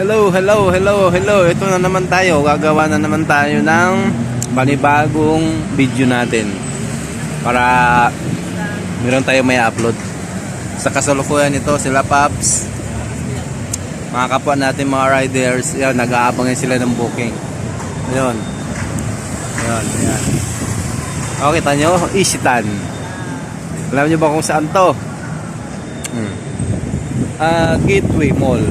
Hello, hello, hello, hello. Ito na naman tayo. Gagawa na naman tayo ng panibagong video natin. Para meron tayo may upload. Sa kasalukuyan ito, sila Paps. Mga kapwa natin mga riders. Yan, nag-aabangan sila ng booking. Ayun. Ayun, ayan. O, kita nyo? Isitan. Alam nyo ba kung saan to? Hmm. Ah, Gateway Mall.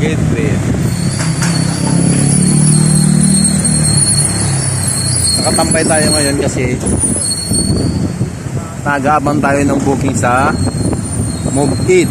Gateway. Nakatambay tayo ngayon kasi nag-aabang tayo ng booking sa Move It.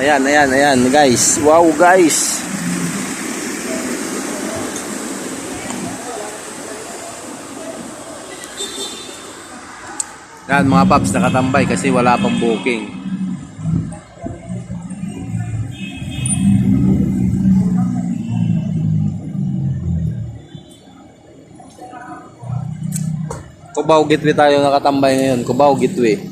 Ayan, ayan, ayan, guys. Wow, guys. Yan, mga paps, nakatambay kasi wala pang booking. Cubao Gateway tayo nakatambay ngayon. Cubao Gateway.